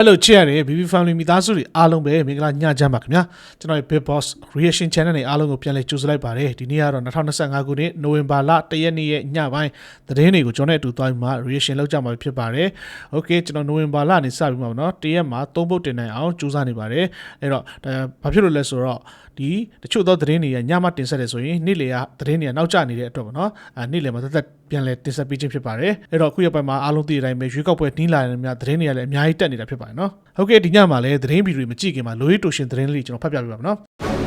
အဲ့လိုချစ်ရတဲ့ BB Family မိသားစုတွေအားလုံးပဲမင်္ဂလာညချမ်းပါခင်ဗျာကျွန်တော်ရဲ့ Big Boss Reaction Channel နဲ့အားလုံးကိုပြန်လည်ကြိုဆိုလိုက်ပါတယ်ဒီနေ့ကတော့2025ခုနှစ်နိုဝင်ဘာလ1ရက်နေ့ရဲ့ညပိုင်းသတင်းတွေကိုကျွန်တော်နဲ့အတူသွားပြီးမှ reaction လုပ်ကြမှာဖြစ်ပါတယ် Okay ကျွန်တော်နိုဝင်ဘာလနေစပြီးမှပေါ့နော်တရက်မှာ3ပုတ်တင်နိုင်အောင်ကြိုးစားနေပါတယ်အဲ့တော့ဒါဘာဖြစ်လို့လဲဆိုတော့ ဒီတချို့သောသတင်းတွေကညမှတင်ဆက်တယ်ဆိုရင်နေ့လေကသတင်းတွေကနောက်ကျနေတဲ့အတွက်ပေါ့နော်အဲနေ့လေမှာသက်သက်ပြန်လဲတင်ဆက်ပေးခြင်းဖြစ်ပါတယ်အဲ့တော့အခုရက်ပိုင်းမှာအားလုံးသိတဲ့အတိုင်းပဲရွေးကောက်ပွဲနှီးလာတဲ့များသတင်းတွေကလည်းအများကြီးတက်နေတာဖြစ်ပါတယ်နော်ဟုတ်ကဲ့ဒီညမှာလည်းသတင်းဗီဒီယိုတွေမကြည့်ခင်မှာလိုရီတိုရှင်သတင်းလေးကျွန်တော်ဖတ်ပြပေးပါမယ်နော်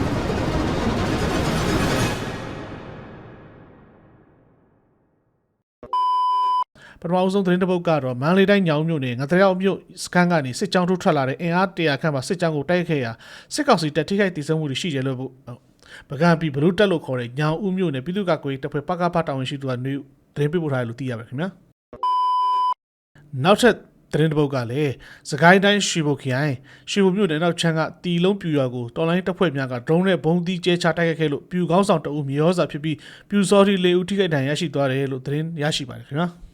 ပထမအဆုံးသတင်းတစ်ပုဒ်ကတော့မန္တလေးတိုင်းညောင်မြို့နယ်ငသရောက်မြို့စခန်းကနေစစ်ကြောင်းထိုးထွက်လာတဲ့အင်အားတရာခန့်ပါစစ်ကြောင်းကိုတိုက်ခဲ့ရာစစ်ကောင်စီတပ်ထိခိုက်တည်ဆုံမှုတွေရှိတယ်လို့ပကံပီဘလူးတက်လို့ခေါ်တဲ့ညောင်ဦးမြို့နယ်ပြည်သူ့ကာကွယ်ရေးတပ်ဖွဲ့ပကဖတာဝန်ရှိသူကနေသတင်းပေးပို့ထားတယ်လို့သိရပါခင်ဗျာနောက်ထပ်သတင်းတစ်ပုဒ်ကလည်းစကိုင်းတိုင်းရွှေဘုတ်ခရိုင်ရွှေဘုတ်မြို့နယ်နောက်ချမ်းကတီလုံးပြူရွာကိုတော်လိုင်းတပ်ဖွဲ့များကဒရုန်းနဲ့ဘုံသီးကျဲချတိုက်ခိုက်ခဲ့လို့ပြူကောင်းဆောင်တအုပ်မြေရောစာဖြစ်ပြီးပြူစော်တီလေးဦးထိခိုက်ဒဏ်ရရှိသွားတယ်လို့သတင်းရရှိပါတယ်ခင်ဗျာ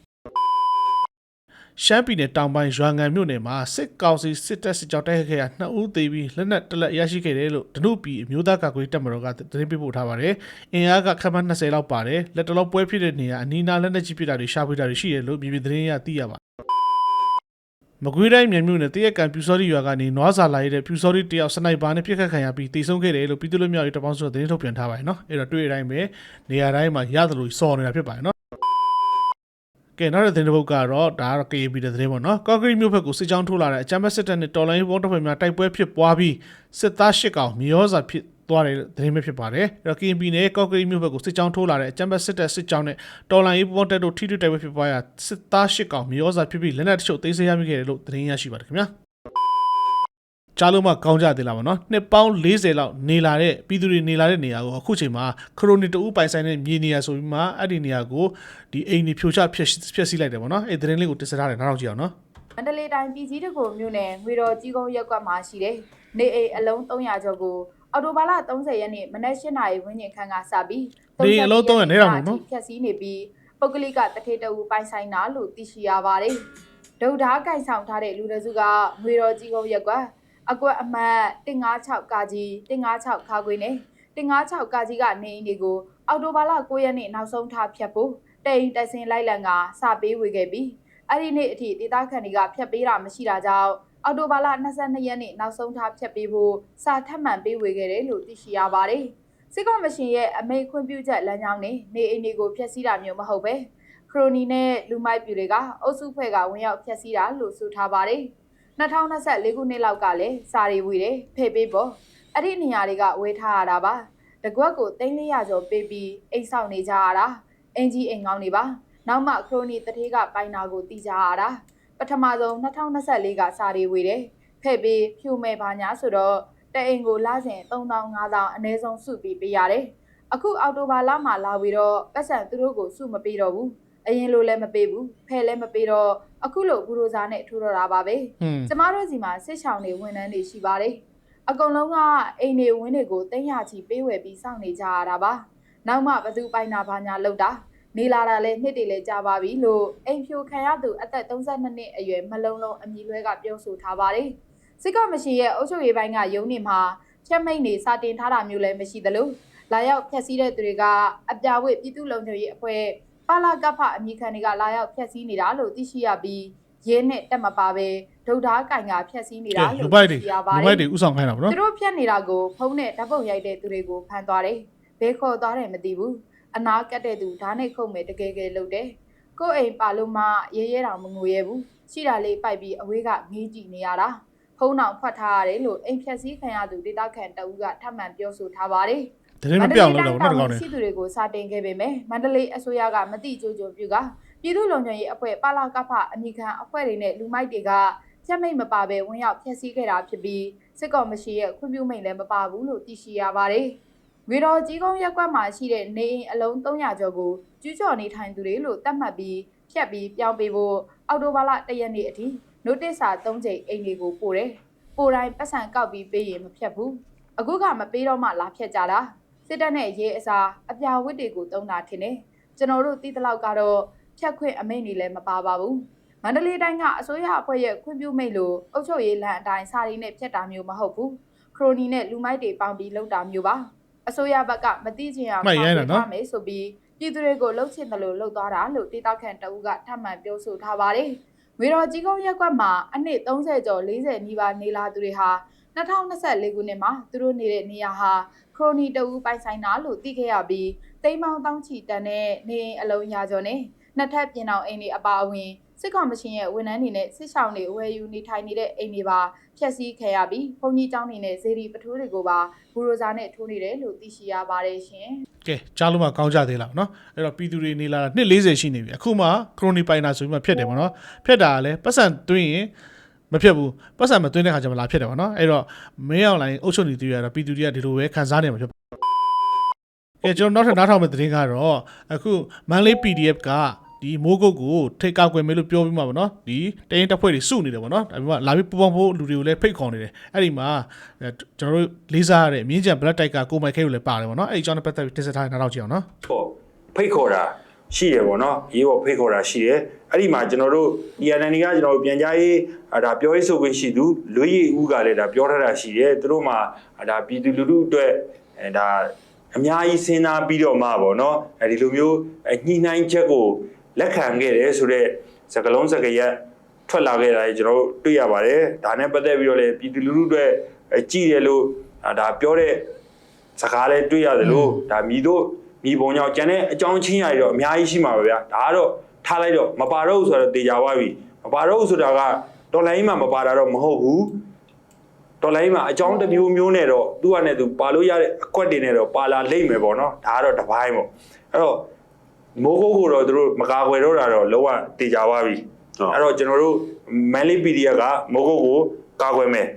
ရှမ်းပြည်နယ်တောင်ပိုင်းရွာငံမြို့နယ်မှာစစ်ကောင်စီစစ်တပ်စစ်ကြောင်းတိုက်ခိုက်ခဲ့ရာနှစ်ဦးသေပြီးလက်နက်တစ်လက်ရရှိခဲ့တယ်လို့ဒနုပြည်အမျိုးသားကာကွယ်ရေးတပ်မတော်ကသတင်းပေးပို့ထားပါတယ်။အင်အားကခန့်မှန်း20လောက်ပါတယ်။လက်တလုံးပွဲဖြစ်တဲ့နေရာအနီးနားလက်နက်ကြီးပစ်တာတွေရှာဖွေတာတွေရှိတယ်လို့ပြည်ပြည်သတင်းရသိရပါတယ်။မကွေးတိုင်းမြန်မြို့နယ်တရက်ကံပြူစော်ရီရွာကနေနွားစာလာရတဲ့ပြူစော်ရီတယောက်စနိုက်ပါနဲ့ပြစ်ခတ်ခံရပြီးတိတ်ဆုံးခဲ့တယ်လို့ပြည်သူ့လူမျိုးရေးတပ်ပေါင်းစုကသတင်းထုတ်ပြန်ထားပါတယ်နော်။အဲ့တော့တွေ့ရတိုင်းပဲနေရာတိုင်းမှာရတယ်လို့စော်နေတာဖြစ်ပါတယ်နော်။ ကဲနောက်တဲ့သတင်းတစ်ပုဒ်ကတော့ဒါကတော့ KAB တဲ့သတင်းပေါ့နော်ကော့ဂရိတ်မြို့ဘက်ကိုစစ်ကြောင်းထိုးလာတဲ့အကြမ်းဖက်စစ်တပ်နဲ့တော်လိုင်းဘောင်းတပ်ဖွဲ့များတိုက်ပွဲဖြစ်ပွားပြီးစစ်သား၈ကောင်မြေရောစာဖြစ်သွားတဲ့သတင်းပဲဖြစ်ပါတယ်အဲ့တော့ KAB နဲ့ကော့ဂရိတ်မြို့ဘက်ကိုစစ်ကြောင်းထိုးလာတဲ့အကြမ်းဖက်စစ်တပ်စစ်ကြောင်းနဲ့တော်လိုင်းဘောင်းတပ်တို့ထိထိတိုက်ပွဲဖြစ်ပွားရာစစ်သား၈ကောင်မြေရောစာဖြစ်ပြီးလက်နက်တချို့သိမ်းဆည်းရမိခဲ့တယ်လို့သတင်းရရှိပါတယ်ခင်ဗျာ ကြားလို့မှကောင်းကြသေးလားဗောနော်နှစ်ပေါင်း40လောက်နေလာတဲ့ပြည်သူတွေနေလာတဲ့နေရာကိုအခုချိန်မှာခရိုနီတူပိုင်ဆိုင်တဲ့မြေနေရာဆိုပြီးမှအဲ့ဒီနေရာကိုဒီအိမ်ကြီးဖြိုချဖျက်ဖျက်ဆီးလိုက်တယ်ဗောနော်အဲ့ဒီသတင်းလေးကိုတင်ဆက်ထားတယ်နောက်တော့ကြည့်အောင်နော်မန္တလေးတိုင်းပြည်ကြီးတကူမြို့နယ်ငွေတော်ကြီးကုန်းရပ်ကွက်မှာရှိတဲ့နေအိမ်အလုံး300ကျော်ကိုအော်တိုဘာလ30ရက်နေ့မနက်၈နာရီဝန်းကျင်ခန့်ကစပြီးနေအိမ်အလုံး300နဲ့တော့မဟုတ်နော်ဖြတ်စည်းနေပြီးပုဂ္ဂလိကတထေတအူပိုင်ဆိုင်တာလို့သိရှိရပါတယ်။ဒုတ်ဓားကင်ဆောင်ထားတဲ့လူတစုကငွေတော်ကြီးကုန်းရပ်ကွက် အကွက်အမှတ်156ကာကြီး156ခါခွေနဲ့156ကာကြီးကနေအိမ်တွေကိုအော်တိုဘာလ9ရက်နေ့နောက်ဆုံးထားဖြတ်ဖို့တိန်တိုက်စင်လိုက်လံကစပေးဝေခဲ့ပြီးအဲ့ဒီနေ့အထိဒေသခံတွေကဖျက်ပေးတာမရှိတာကြောင့်အော်တိုဘာလ22ရက်နေ့နောက်ဆုံးထားဖျက်ပေးဖို့စာထပ်မံပေးဝေခဲ့တယ်လို့သိရှိရပါတယ်။စစ်ကောင်မရှင်ရဲ့အမိန့်ခွင့်ပြုချက်လမ်းကြောင်းနဲ့နေအိမ်တွေကိုဖျက်ဆီးတာမျိုးမဟုတ်ပဲခရိုနီနဲ့လူမိုက်ပြူတွေကအုပ်စုဖွဲ့ကဝင်ရောက်ဖျက်ဆီးတာလို့ဆိုထားပါတယ်။ 2024ခုနှစ်လောက်ကလည်းစာရီဝေတယ်ဖေးပေးပေါ့အဲ့ဒီနေရာတွေကဝေထားရတာပါ။တကွက်ကို300ကျော်ပေးပြီးအိမ်ဆောက်နေကြရတာအင်ကြီးအိမ်ကောင်းနေပါ။နောက်မှခရိုနီတထေးကပိုင်နာကိုတီးကြရတာပထမဆုံး2024ကစာရီဝေတယ်ဖဲ့ပြီးဖြူမဲ့ဘာညာဆိုတော့တအိမ်ကိုလစဉ်3500အနည်းဆုံးစုပြီးပေးရတယ်အခုအော်တိုဘာလမှာလာပြီးတော့ပတ်စံသူတို့ကိုစုမပေးတော့ဘူး အရင်လိုလည်းမပေးဘူးဖဲ့လည်းမပေးတော့အခုလိုဘူရိုဇာနဲ့ထိုးတော့တာပါပဲဟွန်းကျမတို့စီမှာစစ်ဆောင်တွေဝန်ထမ်းတွေရှိပါတယ်အကုန်လုံးကအိမ်တွေဝင်းတွေကိုတင်းရချီပေးဝယ်ပြီးစောင့်နေကြရတာပါနောက်မှဘသူပိုင်နာဘာညာလောက်တာနေလာတာလည်းနှစ်တည်းလည်းကြာပါပြီလို့အိမ်ဖြိုခံရသူအသက်32နှစ်အရွယ်မလုံးလုံးအမည်လွဲကပြောဆိုထားပါတယ်။စစ်ကောင်မရှိရဲ့အုပ်ချုပ်ရေးပိုင်းကယုံနေမှာချက်မိတ်နေစာတင်ထားတာမျိုးလည်းမရှိသလိုလာရောက်ဖျက်ဆီးတဲ့သူတွေကအပြာဝိပြည်သူ့လုံခြုံရေးအဖွဲ့ ပါလာကဖအမည်ခံတွေကလာရောက်ဖျက်ဆီးနေတာလို့သိရှိရပြီးရင်းနဲ့တက်မပါပဲဒုတ်ဓားကင်ကဖျက်ဆီးနေတာကဲလူလို့ပိုက်တွေသိရှိရပါလူတပိုယ်က်တွေဥဆောင်ခိုင်းတာဗောနော်သူတို့ဖြတ်နေတာကိုဖုံးနဲ့ဓာတ်ပုံရိုက်တဲ့သူတွေကိုဖမ်းသွားတယ်။ဘဲခေါ်သွားတယ်မသိဘူး။အနာကတ်တဲ့သူဓာတ်နဲ့ခုတ်မဲ့တကယ်ကယ်လုပ်တယ်။ကိုယ့်အိမ်ပါလို့မှရဲရဲတောင်မငိုရဲဘူး။ရှိတာလေးပိုက်ပြီးအဝေးကငေးကြည့်နေရတာ။ဖုံးတောင်ဖွက်ထားရတယ်လို့အိမ်ဖြက်စည်းခံရသူဒေတာခန်တအူးကထပ်မံပြောဆိုထားပါတယ်။ သတင်းမပြောင်းလို့တော့ဗောနော်ဒီကောင်နေရှိသူတွေကိုစာတင်ခဲ့ပေမဲ့မန္တလေးအစိုးရကမတိကြိုကြိုပြုကပြည်သူ့လုံခြုံရေးအဖွဲ့ပါလာကဖအမိခံအဖွဲ့တွေနဲ့လူမိုက်တွေကချက်မိတ်မပါဘဲဝင်ရောက်ဖျက်ဆီးခဲ့တာဖြစ်ပြီးစစ်ကောင်မရှိရဲ့ခွင့်ပြုမိန့်လည်းမပါဘူးလို့သိရှိရပါတယ်။ငွေတော်ကြီးကုန်းရက်ကွက်မှာရှိတဲ့နေအိမ်အလုံး300ကျော်ကိုကျူးကျော်နေထိုင်သူတွေလို့သတ်မှတ်ပြီးဖျက်ပြီးပြောင်းပေးဖို့အော်တိုဘာလ၁ရက်နေ့အထိ notice စာ3ချိန်အိမ်တွေကိုပို့တယ်။ပို့တိုင်းပတ်စံကောက်ပြီးပေးရင်မဖျက်ဘူး။အခုကမပေးတော့မှလာဖျက်ကြတာ။ စစ်တပ်နဲ့ရဲအစားအပြာဝတ်တွေကိုတုံးတာထင်တယ်ကျွန်တော်တို့တီးတလောက်ကတော့ဖြတ်ခွင့်အမိန့်တွေလည်းမပါပါဘူးမန္တလေးတိုင်းကအစိုးရအဖွဲ့ရဲ့ခွင့်ပြုမိတ်လို့အုပ်ချုပ်ရေးလမ်းအတိုင်းစာရီနဲ့ဖြတ်တာမျိုးမဟုတ်ဘူးခရိုနီနဲ့လူမိုက်တွေပေါင်းပြီးလုပ်တာမျိုးပါအစိုးရဘက်ကမသိချင်အောင်မှတ်ရိုင်းတာနော်ဆောင်ရွက်မယ်ဆိုပြီးပြည်သူတွေကိုလှုပ်ချင်တယ်လို့လှုပ်သွားတာလို့ဒေတာခန်တအူးကထပ်မံပြောဆိုထားပါတယ်ငွေတော်ကြီးကုန်းရက်ကွက်မှာအနှစ်30ကျော်40နီးပါးနေလာသူတွေဟာ 2024ခုနှစ်မှာသူတို့နေတဲ့နေရာဟာခရိုနီတအူးပိုင်ဆိုင်တာလို့သိခဲ့ရပြီးတိမ်မောင်တောင်းချီတန်တဲ့နေအိမ်အလုံးရာကျော်နဲ့နှစ်ထပ်ပြင်အောင်အိမ်တွေအပါအဝင်စစ်ကောင်မရှင်ရဲ့ဝန်ထမ်းတွေနဲ့စစ်ဆောင်တွေဝယ်ယူနေထိုင်နေတဲ့အိမ်တွေပါဖျက်ဆီးခဲ့ရပြီးဘုံကြီးကျောင်းတွေနဲ့ဇေဒီပထိုးတွေကိုပါဘူရိုဇာနဲ့ထိုးနေတယ်လို့သိရှိရပါတယ်ရှင်ကဲကြားလို့မှကောင်းကြသေးလားဗောနော်အဲ့တော့ပြည်သူတွေနေလာတာနှစ်40ရှိနေပြီအခုမှခရိုနီပိုင်နာဆိုပြီးမှဖြတ်တယ်ဗောနော်ဖြတ်တာကလည်းပတ်စံတွင်းရင် မဖြတ်ဘူးပတ်စံမတွင်းတဲ့ခါကျမှလာဖြတ်တယ်ဗောနော်အဲ့တော့မင်းအောင်လိုင်းအုပ်ချုပ်နေသူရတော့ပြည်သူတွေကဒီလိုပဲခံစားနေမှာဖြစ်ကဲကျွန်တော်နောက်ထပ်နားထောင်မယ့်သတင်းကတော့အခုမန်လေး PDF ကဒီမိုးကုတ်ကိုထိတ်ကောက်ွယ်မယ်လို့ပြောပြီးမှဗောနော်ဒီတရင်တပ်ဖွဲ့တွေစုနေတယ်ဗောနော်ဒါပေမဲ့လာပြီးပူပေါင်းဖို့လူတွေကိုလည်းဖိတ်ခေါ်နေတယ်အဲ့ဒီမှာအဲကျွန်တော်တို့လေးစားရတဲ့မြင်းကြံ black tiger ကိုမိုက်ခဲကိုလည်းပါတယ်ဗောနော်အဲ့ဒီအကြောင်းနဲ့ပတ်သက်ပြီးတင်ဆက်ထားတဲ့နားထောင်ကြည့်အောင်နော်ပေါ့ဖိတ်ခေါ်တာ ရှိတယ်ပေါ့နော်ရေးပေါ်ဖိတ်ခေါ်တာရှိတယ်အဲ့ဒီမှာကျွန်တော်တို့ ENN ကကျွန်တော်တို့ပြန်ကြားရေးအာဒါပြောရေးဆိုခွင့်ရှိသူလွေးရည်ဦးကလည်းဒါပြောထားတာရှိတယ်သူတို့မှာအာဒါပြည်သူလူထုအတွက်အဲဒါအများကြီးစဉ်းစားပြီးတော့မှပေါ့နော်အဲဒီလိုမျိုးအညှိနှိုင်းချက်ကိုလက်ခံခဲ့တယ်ဆိုတော့စကလုံးစကရက်ထွက်လာခဲ့တာလေကျွန်တော်တို့တွေ့ရပါတယ်ဒါနဲ့ပတ်သက်ပြီးတော့လည်းပြည်သူလူထုအတွက်အဲကြည်တယ်လို့အာဒါပြောတဲ့စကားလည်းတွေ့ရတယ်လို့ဒါမြည်တို့ မြည်ပုံကြောင့်ကျန်တဲ့အကြောင်းချင်းရတွေတော့အများကြီးရှိမှာပဲဗျာဒါကတော့ထားလိုက်တော့မပါတော့ဘူးဆိုတော့တေချာသွားပြီမပါတော့ဘူးဆိုတာကတော်လိုင်းမှာမပါတာတော့မဟုတ်ဘူးတော်လိုင်းမှာအကြောင်းတစ်မျိုးမျိုးနဲ့တော့သူ့အနေနဲ့သူပါလို့ရတဲ့အကွက်တွေနဲ့တော့ပါလာလိမ့်မယ်ပေါ့နော်ဒါကတော့တစ်ပိုင်းပေါ့အဲ့တော့မိုးကုတ်ကိုတော့သူတို့မကာကွယ်တော့တာတော့လုံးဝတေချာသွားပြီဟုတ်အဲ့တော့ကျွန်တော်တို့မန်လေးပီဒီယာကမိုးကုတ်ကိုကာကွယ်မယ်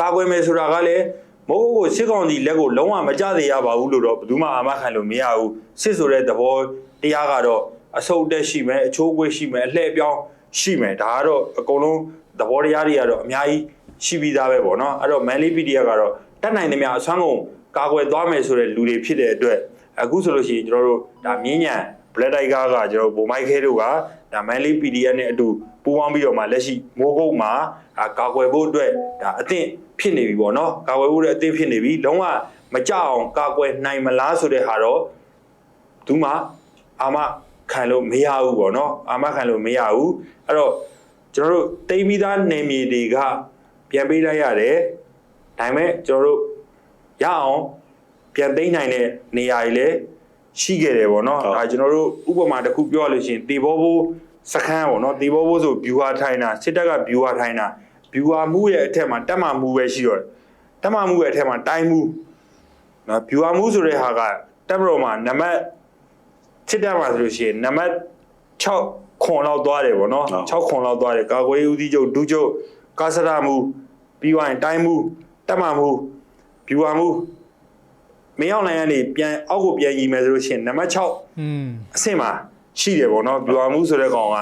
ကာကွယ်မယ်ဆိုတာကလည်း မဟုတ်ဘူးစစ်ကောင်စီလက်ကိုလုံးဝမကြသေးရပါဘူးလို့တော့ဘယ်သူမှအာမခံလို့မရဘူးစစ်ဆိုတဲ့သဘောတရားကတော့အဆုတ်တက်ရှိမယ်အချိုးကွေးရှိမယ်အလှည့်ပြောင်းရှိမယ်ဒါကတော့အကုန်လုံးသဘောတရားတွေကတော့အများကြီးရှိပြီးသားပဲပေါ့နော်အဲ့တော့ Manly PDF ကတော့တက်နိုင်သမျှအဆွမ်းကုန်ကာကွယ်သွားမယ်ဆိုတဲ့လူတွေဖြစ်တဲ့အတွက်အခုဆိုလို့ရှိရင်ကျွန်တော်တို့ဒါမြင်းညံ Black Tiger ကကျွန်တော်ဘုံမိုက်ခဲတို့ကဒါ Manly PDF နဲ့အတူပူးပေါင်းပြီးတော့မှလက်ရှိမိုးကုတ်မှာဒါကာကွယ်ဖို့အတွက်ဒါအသင့် ဖြစ်နေပြီပေါ့နော်ကာကွယ်ဖို့အတွက်အသင့်ဖြစ်နေပြီလုံးဝမကြအောင်ကာကွယ်နိုင်မလားဆိုတဲ့ဟာတော့သူမှအာမခံလို့မရဘူးပေါ့နော်အာမခံလို့မရဘူးအဲ့တော့ကျွန်တော်တို့တိမ်မိသားနေမြေတွေကပြန်ပေးလိုက်ရတယ်ဒါပေမဲ့ကျွန်တော်တို့ရအောင်ပြန်သိမ်းနိုင်တဲ့နေရာတွေလည်းရှိခဲ့တယ်ပေါ့နော်ဟုတ်ဒါကျွန်တော်တို့ဥပမာတစ်ခုပြောရလို့ရှိရင်တေဘောဘိုးစခန်းပေါ့နော်တေဘောဘိုးဆို viewer ထိုင်းတာစစ်တပ်က viewer ထိုင်းတာ viewer မှုရဲ့အထက်မှာတက်မှမှုပဲရှိတော့တယ်တက်မှမှုရဲ့အထက်မှာတိုင်းမှုနော် viewer မှုဆိုတဲ့ဟာကတက်မတော်မှာနံပါတ်စစ်တပ်မှာဆိုလို့ရှိရင်နံပါတ်6ခွန်လောက်သွားတယ်ပေါ့နော် ဟုတ် 6ခွန်လောက်သွားတယ်ကာကွယ်ရေးဦးစီးချုပ်ဒုချုပ်ကာစရမှုပြီးသွားရင်တိုင်းမှုတက်မှမှု viewer မှုမင်းအောင်လိုင်းကနေပြန်အောက်ကိုပြန်ရည်မယ်ဆိုလို့ရှိရင်နံပါတ်6 อืม အဆင့်မှာရှိတယ်ပေါ့နော်ဗျူဟာမှုဆိုတဲ့ကောင်က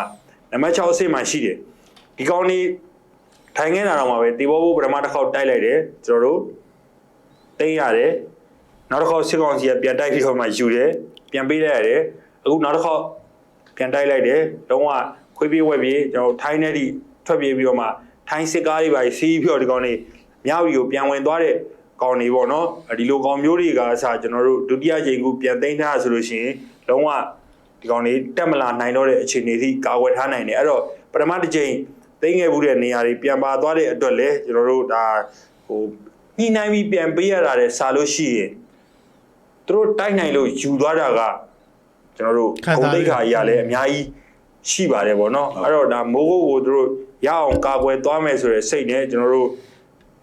နံပါတ်6အဆင့်မှာရှိတယ်ဒီကောင်นี่ ထိုင်နေတာတော့မှာပဲတေဘောဘိုးပထမတစ်ခေါက်တိုက်လိုက်တယ်ကျွန်တော်တို့တိတ်ရတယ်နောက်တစ်ခေါက်စစ်ကောင်စီကပြန်တိုက်ပြီးတော့မှယူတယ်ပြန်ပေးလိုက်ရတယ်အခုနောက်တစ်ခေါက်ပြန်တိုက်လိုက်တယ်လုံးဝခွေးပြေးဝက်ပြေးကျွန်တော်ထိုင်းနေသည့်ထွက်ပြေးပြီးတော့မှထိုင်းစစ်ကားတွေပါစီးပြီးတော့ဒီကောင်นี่မြောက်ရီကိုပြန်ဝင်သွားတဲ့ကောင်နေပေါ့နော်ဒီလိုကောင်မျိုးတွေကအစားကျွန်တော်တို့ဒုတိယချိန်ကူပြန်သိမ်းထားဆိုလို့ရှိရင်လုံးဝဒီကောင်လေးတက်မလာနိုင်တော့တဲ့အခြေအနေထိကာကွယ်ထားနိုင်တယ်အဲ့တော့ပထမတစ်ချိန် သိငယ်မှုတဲ့နေရာတွေပြန်ပါသွားတဲ့အတွက်လည်းကျွန်တော်တို့ဒါဟိုညှိနှိုင်းပြီးပြန်ပေးရတာတဲ့စာလို့ရှိရင်သူတို့တိုက်နိုင်လို့ယူသွားတာကကျွန်တော်တို့ခံစားဂုံတိတ်ခါကြီးကလည်းအများကြီးရှိပါတယ်ဗောနော်အဲ့တော့ဒါမိုးကုတ်ကိုသူတို့ရအောင်ကာကွယ်သွားမယ်ဆိုတဲ့စိတ်နဲ့ကျွန်တော်တို့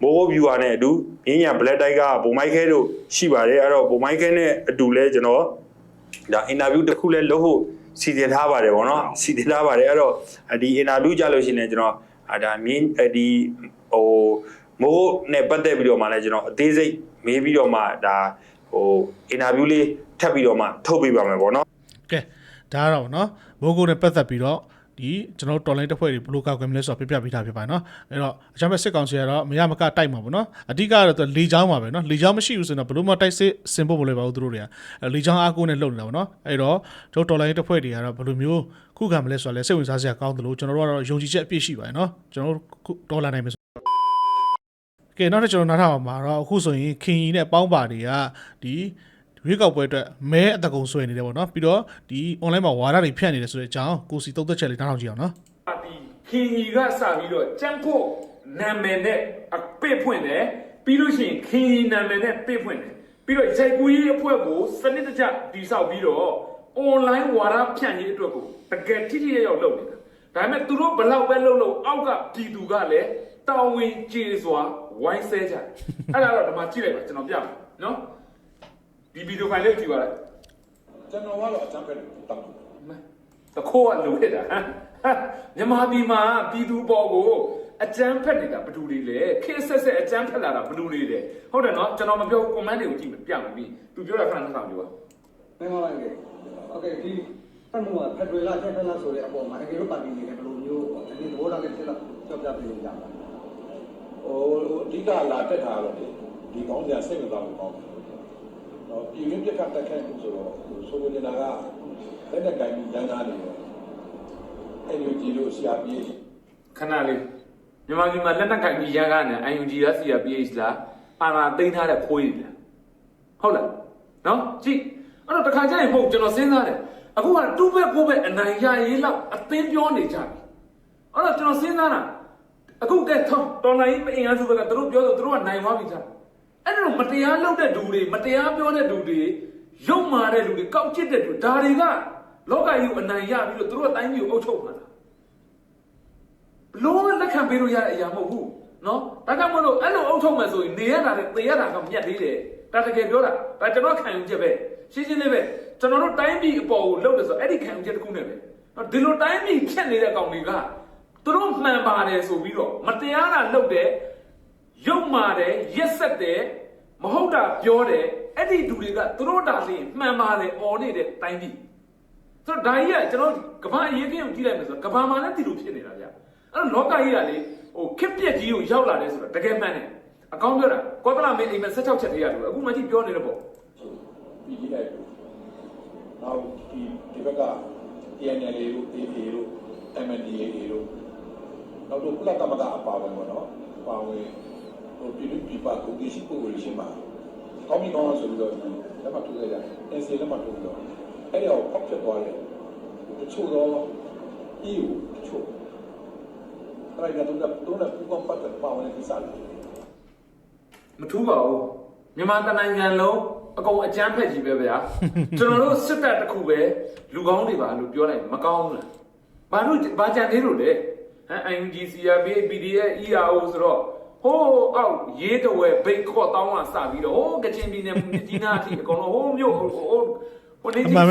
မိုးကုတ် viewer နဲ့အတူမြင်းညာ black tiger ကဘုံမိုက်ခဲတို့ရှိပါတယ်အဲ့တော့ဘုံမိုက်ခဲနဲ့အတူလဲကျွန်တော်ဒါအင်တာဗျူးတစ်ခုလည်းလုပ်ဖို့ စီစဉ်ထားပါတယ်ဗောနော်စီစဉ်ထားပါတယ်အဲ့တော့ဒီအင်တာဗျူးကြလို့ရှိရင်လည်းကျွန်တော်အာဒါမြင်းအဲ့ဒီဟိုမိုးနဲ့ပတ်သက်ပြီးတော့မှလည်းကျွန်တော်အသေးစိတ်မေးပြီးတော့မှဒါဟိုအင်တာဗျူးလေးထပ်ပြီးတော့မှထုတ်ပေးပါမယ်ဗောနော်ကဲဒါကတော့ဗောနော်မိုးကုတ်နဲ့ပတ်သက်ပြီးတော့ ဒီကျွန်တော်တို့ online တစ်ဖွဲ့တွေဘယ်လိုကောက်ကွယ်မလဲဆိုတော့ပြပြပေးထားဖြစ်ပါတယ်နော်အဲ့တော့အကြမ်းဖက်စစ်ကောင်စီကတော့မရမကတိုက်မှာပေါ့နော်အဓိကကတော့သူလေချောင်းပါပဲနော်လေချောင်းမရှိဘူးဆိုတော့ဘယ်လို့မတိုက်စစ်စင်ဖို့မလွယ်ပါဘူးသူတို့တွေကအဲ့လေချောင်းအားကိုးနဲ့လှုပ်နေတာပေါ့နော်အဲ့တော့ကျွန်တော် online တစ်ဖွဲ့တွေကတော့ဘယ်လိုမျိုးခုခံမလဲဆိုတော့လဲစိတ်ဝင်စားစရာကောင်းတယ်လို့ကျွန်တော်တို့ကတော့ယုံကြည်ချက်အပြည့်ရှိပါတယ်နော်ကျွန်တော်တို့ဒေါ်လာနိုင်မယ်ဆိုကဲနောက်တစ်ကျွန်တော်နားထောင်အောင်မှာတော့အခုဆိုရင်ခင်ကြီးနဲ့ပေါင်းပါတွေကဒီ ရွေးကောက်ပွဲအတွက်မဲအတကုံဆွဲနေတယ်ပေါ့နော်ပြီးတော့ဒီ online မှာဝါဒတွေဖြန့်နေတယ်ဆိုတဲ့အကြောင်းကိုစီတုံးသက်ချက်လေးနားထောင်ကြည့်အောင်နော်ပါတီခင်ကြီးကစပြီးတော့ကြမ်းဖို့နာမည်နဲ့အပိတ်ဖွင့်တယ်ပြီးလို့ရှိရင်ခင်ကြီးနာမည်နဲ့ပိတ်ဖွင့်တယ်ပြီးတော့ရိုက်ကူးရေးအဖွဲ့ကိုစနစ်တကျတည်ဆောက်ပြီးတော့ online ဝါဒဖြန့်ရေးအတွက်ကိုတကယ်ထိထိရောက်ရောက်လုပ်နေတာဒါပေမဲ့သူတို့ဘလောက်ပဲလုပ်လို့အောက်ကပြည်သူကလည်းတောင်းဝင်ကြေစွာဝိုင်းဆဲကြတယ်အဲ့ဒါတော့ဒီမှာကြည့်လိုက်ပါကျွန်တော်ပြမယ်နော် ဒီဗီဒီယိုဖိုင်လေးကြည့်ပါလိုက် ကျွန်တော်ကတော့အကြမ်းဖက်တယ်တောက်တယ် တခိုးကလိုခဲ့တာဟမ်မြန်မာပြည်မှာပြည်သူပေါ်ကိုအကြမ်းဖက်နေတာဘယ်သူတွေလဲခေတ်ဆက်ဆက်အကြမ်းဖက်လာတာဘယ်သူတွေလဲဟုတ်တယ်နော်ကျွန်တော်မပြောဘူး comment တွေကိုကြည့်မပြမယ်ပြီးသူပြောတာခဏခဏပြောပါ မင်းမလိုက်ခဲ့โอเคဒီဖတ်မှုကဖက်ဒရယ်လာချက်ဖက်လာဆိုတဲ့အပေါ်မှာအကယ်လို့ပါတီနေတယ်ဘယ်လိုမျိုးပေါ့ဒီသဘောထားနဲ့ဖြစ်တော့ကြောက်ပြပြလို့ရပါ ဟိုအဓိကလာတက်တာတော့ဒီကောင်းစရာစိတ်ဝင်စားမှုကောင်းတယ် နော်ပြည်ရင်းပြက်ကတက်ခဲ့မှုဆိုတော့ဆိုလိုနေတာကလက်နဲ့ကိုင်ပြီးရန်ကားနေတယ်အဲ့လိုကြည့်လို့ဆရာပြေးခဏလေးမြန်မာပြည်မှာလက်နက်ကင်ပြီးရန်ကားနေ UNG လား CRPH လားအာဏာသိမ်းထားတဲ့ဖိုးတွေလားဟုတ်လားနော်ကြည့်အဲ့တော့တခါကျရင်မဟုတ်ကျွန်တော်စဉ်းစားတယ်အခုကတူးဘက်ကိုဘက်အနိုင်ရရေးလောက်အသင်းပြောနေကြပြီအဲ့တော့ကျွန်တော်စဉ်းစားတာအခုကဲထောင်းတော်လိုင်းအင်အားစုဘက်ကသူတို့ပြောဆိုသူတို့ကနိုင်သွားပြီကြာ အဲ့တော့မတရားလုပ်တဲ့လူတွေမတရားပြောတဲ့လူတွေရုံမာတဲ့လူတွေကောက်ကျစ်တဲ့လူဒါတွေကလောကကြီးကိုအနိုင်ရပြီးတော့သူတို့ကတိုင်းပြည်ကိုအုပ်ချုပ်မှာလားလုံးဝလက်ခံပေးလို့ရတဲ့အရာမဟုတ်ဘူးနော်ဒါကြောင့်မလို့အဲ့လိုအုပ်ထုတ်မယ်ဆိုရင်နေရတာနဲ့သေရတာကမြတ်သေးတယ်ဒါတကယ်ပြောတာဒါကျွန်တော်ခံယူချက်ပဲရှင်းရှင်းလေးပဲကျွန်တော်တို့တိုင်းပြည်အပေါ်ကိုလှုပ်တယ်ဆိုအဲ့ဒီခံယူချက်တစ်ခုနဲ့ပဲနော်ဒီလိုတိုင်းပြည်ဖြတ်နေတဲ့ကောင်တွေကသူတို့မှန်ပါတယ်ဆိုပြီးတော့မတရားတာလုပ်တယ် ရုပ်မာတယ်ရက်ဆက်တယ်မဟုတ်တာပြောတယ်အဲ့ဒီလူတွေကသူတို့တာလေးမှန်ပါတယ်អော်နေတဲ့တိုင်းပြည်ဆိုတော့ဒါကြီးကကျွန်တော်ကမ္ဘာအရေးကြီးကိုကြည့်လိုက်မယ်ဆိုတော့ကမ္ဘာမှာလည်းဒီလိုဖြစ်နေတာဗျအဲ့တော့လောကကြီးကလေဟိုခက်ပြက်ကြီးကိုရောက်လာတယ်ဆိုတော့တကယ်မှန်တယ်အကောင်းပြောတာကောသလမင်းအိမ်မှာ16ချက်တည်းရတယ်အခုမှကြည့်ပြောနေတယ်ပေါ့ပြီးကြည့်လိုက်နောက်ဒီဒီဘက်က TNL တို့ AA တို့ MNDAA တို့နောက်တော့ကုလသမဂ္ဂအပါဝင်ပေါ့နော်အပါဝင် ဟိုပြည်သူပြည်ပကိုဒီရှိကိုကိုရှိမှာကောင်းပြီကောင်းလားဆိုပြီးတော့လက်မှတ်ထိုးလိုက်တာ NC လက်မှတ်ထိုးပြီးတော့အဲ့ဒီတော့ဖောက်ဖြစ်သွားတယ်တချို့တော့ EU တချို့အဲ့ဒါကတော့တော့တော့ပူကောပတ်တဲ့ပါဝင်တဲ့ကိစ္စတွေမထူးပါဘူးမြန်မာတနိုင်ငံလုံးအကုန်အကြမ်းဖက်ကြီးပဲဗျာကျွန်တော်တို့စစ်တပ်တစ်ခုပဲလူကောင်းတွေပါလို့ပြောလိုက်မကောင်းဘူးလားဘာလို့ဘာကြံသေးလို့လဲဟမ် IUGC ရ PDF ERO ဆိုတော့ ဟိုးအောက်ရေးတဝဲဘိတ်ခေါ့တောင်းလာစပြီးတော့ဟိုးကချင်ပြည်နယ်မြကြီးနားအထိအကုန်လုံးဟိုးမြို့ဟိုဟိုဟိုနေကြီးပုံ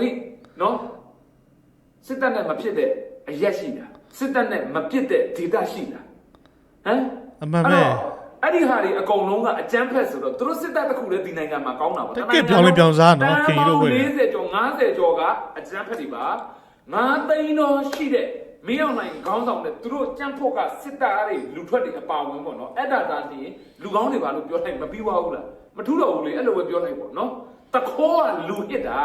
ထိနော်စစ်တပ်နဲ့မဖြစ်တဲ့အရက်ရှိတာစစ်တပ်နဲ့မပြစ်တဲ့ဒေတာရှိတာဟမ်အမှန်ပဲအဲ့ဒီဟာတွေအကုန်လုံးကအကြမ်းဖက်ဆိုတော့သူတို့စစ်တပ်တစ်ခုလည်းဒီနိုင်ငံမှာကောင်းတာပေါ့တကယ်ပြောင်းလဲပြောင်းစားနော်ခင်ကြီးတို့ဝယ်တယ်40ကျော်50ကျော်ကအကြမ်းဖက်တွေပါ9သိန်းတော့ရှိတဲ့ မင်းအောင်နိုင်ခေါင်းဆောင်တဲ့သူတို့ကြမ်းဖို့ကစစ်တပ်တွေလူထွက်တွေအပါဝင်ပေါ့နော်အဲ့ဒါသာလျှင်လူကောင်းတွေပါလို့ပြောလိုက်မပြီးပါဘူးလားမထူးတော့ဘူးလေအဲ့လိုပဲပြောလိုက်ပေါ့နော်တခိုးကလူဟစ်တာ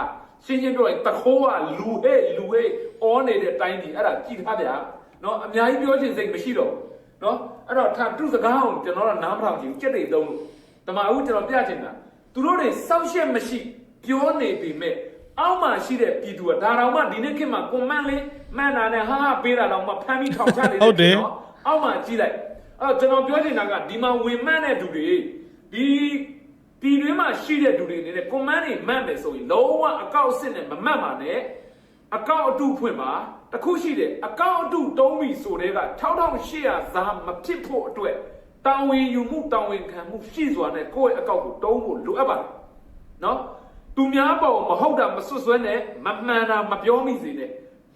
ရှင်းရှင်းပြောရင်တခိုးကလူဟဲ့လူဟဲ့အောနေတဲ့တိုင်းကြီးအဲ့ဒါကြည်ထားဗျာနော်အများကြီးပြောချင်စိတ်မရှိတော့ဘူးနော်အဲ့တော့ထာသူစကားအောင်ကျွန်တော်တို့နားမထောင်ချင်ဘူးကြက်တွေသုံးလို့တမအခုကျွန်တော်ပြချင်တာသူတို့တွေစောက်ရှက်မရှိပြောနေပေမဲ့အောက်မှာရှိတဲ့ပြည်သူကဒါတောင်မှဒီနေ့ခေတ်မှာကွန်မန့်လေး မှန်တာနဲ့ဟာဟာပေးတာတောင်မှဖမ်းပြီးထောင်ချနေဟုတ်တယ်နော်အောက်မှာကြည့်လိုက်အဲ့တော့ကျွန်တော်ပြောချင်တာကဒီမှာဝင်မှန်းတဲ့သူတွေဒီပြည်တွင်းမှာရှိတဲ့သူတွေအနေနဲ့ကွန်မန့်တွေမှတ်မယ်ဆိုရင်လုံးဝအကောက်အစ်စ်နဲ့မမှတ်ပါနဲ့အကောက်အတုဖွင့်ပါတစ်ခုရှိတယ်အကောက်အတုတုံးပြီဆိုတဲ့က6800ဇာမဖြစ်ဖို့အတွက်တာဝန်ယူမှုတာဝန်ခံမှုရှိစွာနဲ့ကိုယ့်ရဲ့အကောက်ကိုတုံးဖို့လိုအပ်ပါတယ်နော်သူများပေါ်မဟုတ်တာမစွတ်စွဲနဲ့မမှန်တာမပြောမိစေနဲ့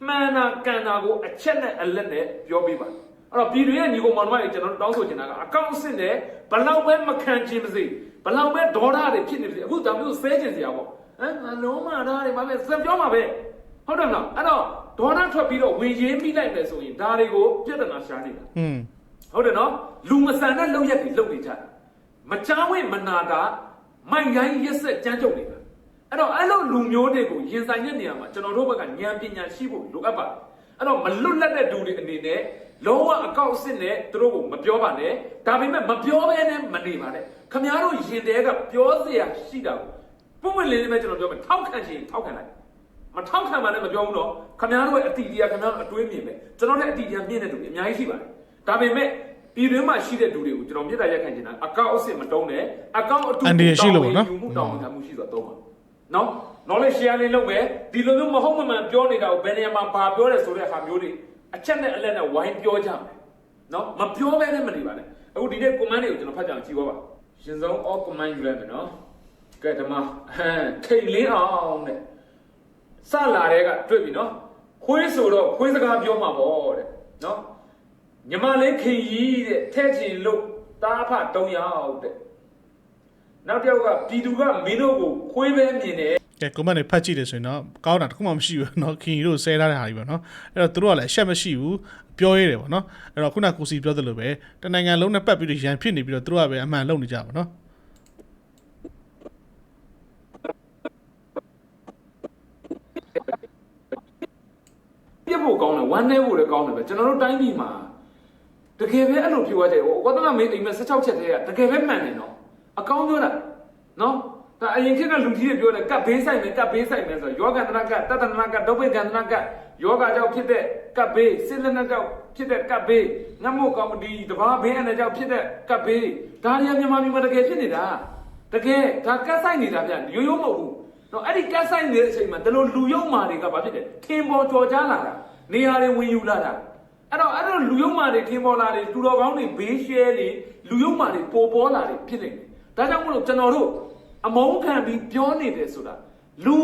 မှန်တာကန်တာကိုအချက်နဲ့အလက်နဲ့ပြောပြပါအဲ့တော့ပြည်တွင်းရဲ့ညီကောင်မောင်နှမတွေကျွန်တော်တို့တောင်းဆိုချင်တာကအကောက်အစ်စ်နဲ့ဘလောက်ပဲမခံချင်ပါစေဘလောက်ပဲဒေါသတွေဖြစ်နေပါစေအခုဒါမျိုးဆဲချင်စရာပေါ့ဟမ်ငါလုံးမသားတွေမှာပဲစံပြောမှာပဲဟုတ်တယ်မလားအဲ့တော့ဒေါ်နာထွက်ပြီးတော့ဝင်ရင်းပြီးလိုက်မယ်ဆိုရင်ဒါတွေကိုပြဿနာရှာနေတာอืมဟုတ်တယ်နော်လူမဆန်တဲ့လုံရက်တွေလုံနေကြတယ်မချားဝင်မနာတာမိုင်ရိုင်းရက်ဆက်ကြမ်းကြုတ်နေတာ အဲ့တော့အဲ့လိုလူမျိုးတွေကိုရင်ဆိုင်တဲ့နေရာမှာကျွန်တော်တို့ဘက်ကဉာဏ်ပညာရှိဖို့လိုအပ်ပါတယ်အဲ့တော့မလွတ်လပ်တဲ့လူတွေအနေနဲ့လုံးဝအကောက်အစ်စ်နဲ့သူတို့ကိုမပြောပါနဲ့ဒါပေမဲ့မပြောဘဲနဲ့မနေပါနဲ့ခမရတို့ရင်တဲကပြောစရာရှိတာကိုပုံမှန်လေးလေးပဲကျွန်တော်ပြောမယ်ထောက်ခံချင်ထောက်ခံလိုက်မထောက်ခံပါနဲ့မပြောဘူးတော့ခမရတို့ရဲ့အတီတရားခမရတို့အတွေးမြင်ပဲကျွန်တော်လည်းအတီတရားမြင်တဲ့လူတွေအများကြီးရှိပါတယ်ဒါပေမဲ့ပြည်တွင်းမှာရှိတဲ့လူတွေကိုကျွန်တော်မြေတားရက်ခံချင်တာအကောက်အစ်စ်မတုံးနဲ့အကောက်အတူတူတောင်းဝင်ယူမှုတောင်းဝင်မှုရှိစွာတုံးပါ နော် knowledge share လေးလုပ်မယ်ဒီလိုမျိုးမဟုတ်မမှန်ပြောနေတာကိုဘယ်နေရာမှာဘာပြောတယ်ဆိုတဲ့ဟာမျိုးတွေအချက်နဲ့အလက်နဲ့ဝိုင်းပြောကြမယ်နော်မပြောဘဲနဲ့မနေပါနဲ့အခုဒီနေ့ command တွေကိုကျွန်တော်ဖတ်ကြအောင်ကြည့်ပါပါရှင်ဆုံး all command ယူလိုက်မယ်နော်ကဲဓမ္မဟမ်ထိတ်လင်းအောင်တဲ့စလာတဲ့ကတွေ့ပြီနော်ခွေးဆိုတော့ခွေးစကားပြောမှာပေါ့တဲ့နော်ညီမလေးခင်ကြီးတဲ့ထဲချင်လို့တားဖတုံးရောက်တဲ့ နောက်တစ်ယောက်ကပြည်သူကမင်းတို့ကိုခွေးပဲမြင်တယ် ကဲ comment တွေဖတ်ကြည့်တယ်ဆိုရင်တော့ကောင်းတာတစ်ခုမှမရှိဘူးเนาะခင်ကြီးတို့ဆဲထားတဲ့ဟာကြီးပေါ့เนาะအဲ့တော့သူတို့ကလည်းအရှက်မရှိဘူးပြောရဲတယ်ပေါ့เนาะအဲ့တော့ခုနကကိုစီပြောသလိုပဲတနိုင်ငံလုံးနဲ့ပတ်ပြီးတော့ရန်ဖြစ်နေပြီးတော့သူတို့ကပဲအမှန်လုပ်နေကြပါเนาะ ပြစ်ဖို့ကောင်းတယ်ဝမ်းနည်းဖို့လည်းကောင်းတယ်ပဲကျွန်တော်တို့တိုင်းပြည်မှာတကယ်ပဲအဲ့လိုဖြစ်သွားတယ်ဟိုဝတ္တနာမင်းအိမ်မှာ16ချက်တည်းကတကယ်ပဲမှန်တယ်နော်အ ကောင်းပြောတာနော်ဒါအရင်ခေတ်ကလူကြီးတွေပြောတယ်ကပ်ဘေးဆိုင်မယ်ကပ်ဘေးဆိုင်မယ်ဆိုတော့ယောဂန္တနာကတတနာကဒုဗေကန္တနာကယောဂကြောင့်ဖြစ်တဲ့ကပ်ဘေးစိလနာကြောင့်ဖြစ်တဲ့ကပ်ဘေးငတ်မို့ကောင်းဒီတဘာဘေးအနေကြောင့်ဖြစ်တဲ့ကပ်ဘေးဒါတွေကမြန်မာပြည်မှာတကယ်ဖြစ်နေတာတကယ်ဒါကပ်ဆိုင်နေတာဗျရိုးရိုးမဟုတ်ဘူးတော့အဲ့ဒီကက်ဆိုင်နေတဲ့အချိန်မှာဒီလိုလူယုံမာတွေကဘာဖြစ်လဲထင်ပေါ်ကြော်ကြားလာတာနေရာတွေဝင်ယူလာတာအဲ့တော့အဲ့တော့လူယုံမာတွေထင်ပေါ်လာတယ်တူတော်ကောင်းတွေဘေးရှဲတွေလူယုံမာတွေပေါ်ပေါ်လာတယ်ဖြစ်နေတယ် ဒါကြောင့်မလို့ကျွန်တော်တို့အမုန်းခံပြီးပြောနေတယ်ဆိုတာလူ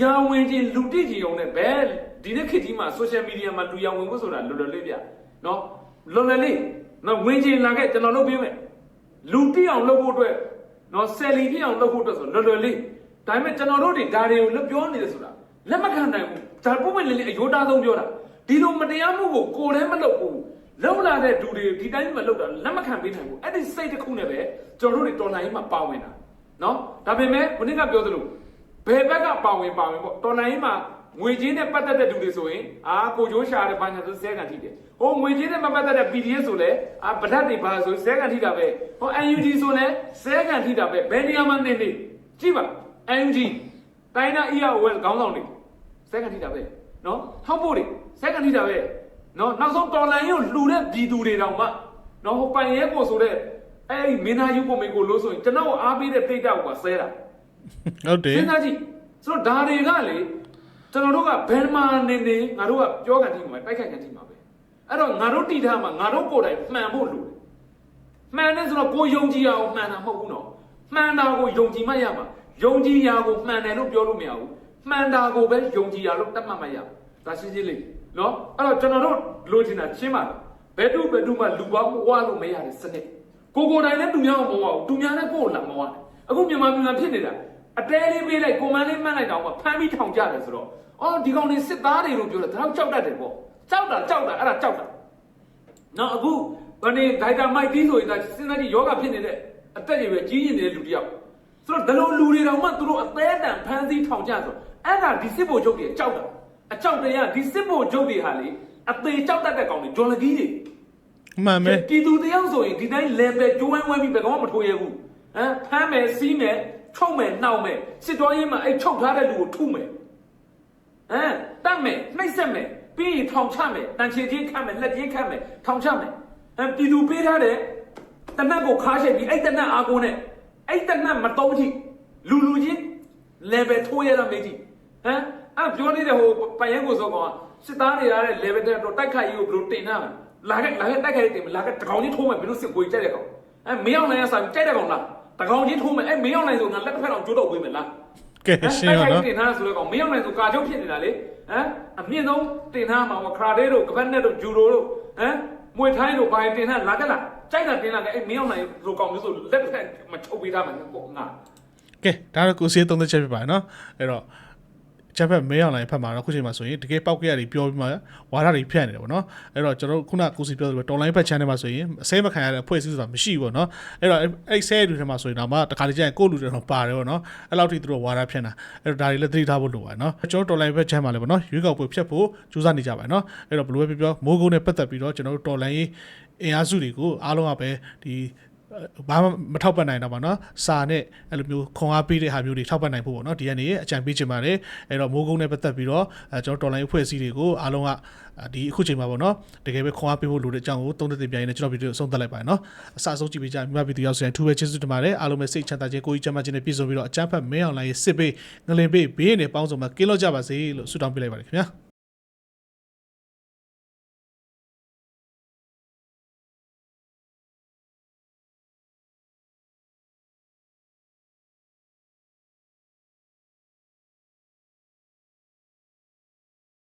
ရာဝင်ချင်းလူတိကြီးုံနဲ့ဘယ်ဒီနေ့ခေတ်ကြီးမှာ social media မှာလူရာဝင်ဖို့ဆိုတာလွယ်လွယ်လေးပြနော်လွယ်လွယ်လေးနော်ဝင်ချင်းလာခဲ့ကျွန်တော်လုပ်ပေးမယ်လူတိအောင်လုပ်ဖို့အတွက်နော်ဆယ်လီပြည့်အောင်လုပ်ဖို့အတွက်ဆိုလွယ်လွယ်လေးဒါပေမဲ့ကျွန်တော်တို့တွေဒါတွေကိုလက်ပြောနေတယ်ဆိုတာလက်မခံနိုင်ဘူးဒါပုံမှန်လေးလေးအယိုးသားဆုံးပြောတာဒီလိုမတရားမှုကိုကိုယ်တည်းမလုပ်ဘူး လောက်လာတဲ့လူတွေဒီတိုင်းမလုပ်တာလက်မခံပေးနိုင်ဘူးအဲ့ဒီစိတ်တစ်ခုနဲ့ပဲကျွန်တော်တို့တွေတော်လှန်ရေးမှာပါဝင်တာနော်ဒါပေမဲ့မနေ့ကပြောသလိုဘယ်ဘက်ကပါဝင်ပါဝင်ပေါ့တော်လှန်ရေးမှာငွေချင်းနဲ့ပတ်သက်တဲ့လူတွေဆိုရင်အာကိုကျိုးရှာတဲ့ဘာညာဆိုစဲကန်ထိတယ်ဟိုငွေချင်းနဲ့မပတ်သက်တဲ့ PDF ဆိုလဲအာဗဒတ်တွေပါဆိုစဲကန်ထိတာပဲဟို UNG ဆိုလဲစဲကန်ထိတာပဲဘယ်နေရာမှာနေနေကြည့်ပါ UNG တိုင်းနာ EROL ခေါင်းဆောင်တွေစဲကန်ထိတာပဲနော်ထောက်ဖို့တွေစဲကန်ထိတာပဲ နော်နောက်ဆုံးတော်လန်ရုံလှူတဲ့ပြည်သူတွေတောင်မှနော်ဟိုပိုင်ရဲကိုဆိုတဲ့အဲ့ဒီမင်းသားယူကိုမင်းကိုလို့ဆိုရင်ကျွန်တော်အားပေးတဲ့တိတ်တောက်ကဆဲတာဟုတ်တယ်စဉ်းစားကြည့်ဆိုတော့ဒါတွေကလေကျွန်တော်တို့ကဘယ်မှာနေနေငါတို့ကပြောကန်ကြည့်မှာတိုက်ခိုက်ကန်ကြည့်မှာပဲအဲ့တော့ငါတို့တည်ထားမှာငါတို့ကိုယ်တိုင်မှန်ဖို့လိုတယ်မှန်တယ်ဆိုတော့ကိုယုံကြည်ရအောင်မှန်တာမဟုတ်ဘူးနော်မှန်တာကိုယုံကြည်မှရမှာယုံကြည်ရာကိုမှန်တယ်လို့ပြောလို့မရဘူးမှန်တာကိုပဲယုံကြည်ရလို့တတ်မှတ်မှရဒါရှင်းရှင်းလေး နော်အဲ့တော့ကျွန်တော်တို့လိုချင်တာရှင်းပါဘယ်သူဘယ်သူမှလူပေါင်းဝါလို့မရတဲ့စနစ်ကိုကိုယ်တိုင်လည်းသူများကိုမဝဘူးသူများလည်းကိုယ်ကိုလာမဝတယ်အခုမြန်မာပြည်မှာဖြစ်နေတာအတဲလေးပေးလိုက်ကွန်မန်လေးမှတ်လိုက်တော့မှဖမ်းပြီးထောင်ကြတယ်ဆိုတော့အော်ဒီကောင်တွေစစ်သားတွေလို့ပြောတယ်ဒါတော့ကြောက်တတ်တယ်ပေါ့ကြောက်တာကြောက်တာအဲ့ဒါကြောက်တာနော်အခုဘာနေဒိုက်တာမိုက်တီးဆိုရင်ဒါစဉ်းစားကြည့်ယောဂဖြစ်နေတဲ့အသက်ကြီးပဲကြီးရင်နေတဲ့လူတစ်ယောက်ဆိုတော့ဒီလိုလူတွေတောင်မှသူတို့အသေးအတန်ဖမ်းဆီးထောင်ကြဆိုအဲ့ဒါဒီစစ်ဘိုလ်ချုပ်တွေကြောက်တာ အကြောက်တရားဒီစစ်ဘိုလ်ချုပ်တွေဟာလေအသေးကြောက်တတ်တဲ့ကောင်တွေဂျွန်လကြီးတွေအမှန်ပဲပြည်သူတယောက်ဆိုရင်ဒီတိုင်း level ကျိုးဝဲဝဲပြီးဘယ်ကောင်မှမထိုးရဘူးဟမ်ဖမ်းမယ်စီးမယ်ချုပ်မယ်နှောက်မယ်စစ်တော်ရင်မှာအဲ့ချုပ်ထားတဲ့လူကိုထုမယ်ဟမ်တတ်မယ်နှိပ်စက်မယ်ပြီးရင်ထောင်ချမယ်တန်ချေချင်းခတ်မယ်လက်ချင်းခတ်မယ်ထောင်ချမယ်ဟမ်ပြည်သူပေးထားတဲ့တနတ်ကိုခါရှိပြီးအဲ့တနတ်အားကိုနဲ့အဲ့တနတ်မတုံးကြည့်လူလူချင်း level ထိုးရတာမေးကြည့်ဟမ် အဲ့ပြောနေတဲ့ဟိုပယံကိုဆိုကောင်စစ်သားတွေရတဲ့ level တဲ့တော့တိုက်ခိုက်ရေးကိုဘယ်လိုတင်ထားမှာလာခဲ့လာခဲ့တိုက်ခိုက်ရေးတင်လာခဲ့တကောင်ချင်းထိုးမယ်ဘယ်လိုစစ်ကိုကြိုက်တဲ့ကောင်အဲမင်းအောင်နိုင်ရစာကြိုက်တဲ့ကောင်လားတကောင်ချင်းထိုးမယ်အဲမင်းအောင်နိုင်ဆိုငါလက်တစ်ဖက်အောင်ကျိုးတော့ပေးမယ်လားကဲရှင်းရတိုက်နော်ခိုက်တင်ထားဆိုတော့ကောင်မင်းအောင်နိုင်ဆိုကာချုပ်ဖြစ်နေတာလေဟမ်အမြင့်ဆုံးတင်ထားမှာဟောခရာဒေးတို့ကပတ်နက်တို့ဂျူရိုတို့ဟမ်မွေထိုင်းတို့ဘာတင်ထားလာခဲ့လားကြိုက်တာတင်လာခဲ့အဲမင်းအောင်နိုင်ဆိုကောင်မျိုးဆိုလက်တစ်ဖက်မချုပ်ပေးထားမှာပေါ့ငါကဲဒါတော့ကိုစီးသုံးသက်ချက်ဖြစ်ပါတယ်နော်အဲ့တော့ ချက်ဖက်မဲအောင်လိုင်းဖက်မှာတော့အခုချိန်မှာဆိုရင်တကယ်ပောက်ကြရတွေပြောပြီးမှဝါဒတွေဖြန့်နေတယ်ပေါ့နော်အဲ့တော့ကျွန်တော်တို့ခုနကကိုစီပြောသလိုတော်လိုင်းဖက် channel မှာဆိုရင်အစဲမခံရတဲ့အဖွဲ့အစည်းဆိုတာမရှိဘူးပေါ့နော်အဲ့တော့အဲ့ဆဲလူတွေထဲမှာဆိုရင်တော့မှတခါတည်းကျရင်ကိုယ့်လူတွေတော့ပါတယ်ပေါ့နော်အဲ့လောက်ထိသူတို့ဝါဒဖြန့်တာအဲ့တော့ဒါတွေလည်းသတိထားဖို့လိုပါတယ်နော်ကျွန်တော်တော်လိုင်းဖက် channel မှာလည်းပေါ့နော်ရွေးကောက်ပွဲဖြတ်ဖို့ကြိုးစားနေကြပါတယ်နော်အဲ့တော့ဘယ်လိုပဲပြောပြောမိုးကုန်းနဲ့ပတ်သက်ပြီးတော့ကျွန်တော်တို့တော်လိုင်းရေးအင်အားစုတွေကိုအားလုံးကပဲဒီ ဘာမှမထောက်ပံ့နိုင်တော့ပါနော်စာနဲ့အဲ့လိုမျိုးခွန်အားပေးတဲ့ဟာမျိုးတွေထောက်ပံ့နိုင်ဖို့ပေါ့နော်ဒီကနေ့အကြံပေးချင်ပါတယ်အဲ့တော့မိုးကုန်းနဲ့ပတ်သက်ပြီးတော့ကျွန်တော်တော်လိုင်းအဖွဲ့အစည်းတွေကိုအားလုံးကဒီအခုချိန်မှာပေါ့နော်တကယ်ပဲခွန်အားပေးဖို့လိုတဲ့အကြောင်းကိုသုံးသပ်တင်ပြရင်းနဲ့ကျွန်တော်ဗီဒီယိုအဆုံးသတ်လိုက်ပါတယ်နော်အစအဆုံးကြည့်ပေးကြမြန်မာပြည်သူရောက်စတဲ့ထူးပဲကျေးဇူးတင်ပါတယ်အားလုံးပဲစိတ်ချမ်းသာခြင်းကိုယ်ကြီးကျန်းမာခြင်းနဲ့ပြည့်စုံပြီးတော့အကြမ်းဖက်မင်းအောင်လိုင်းရဲ့စစ်ပေးငလင်ပေးဘေးနဲ့ပေါင်းစုံမှာကင်းလို့ကြပါစေလို့ဆုတောင်းပေးလိုက်ပါတယ်ခင်ဗျာ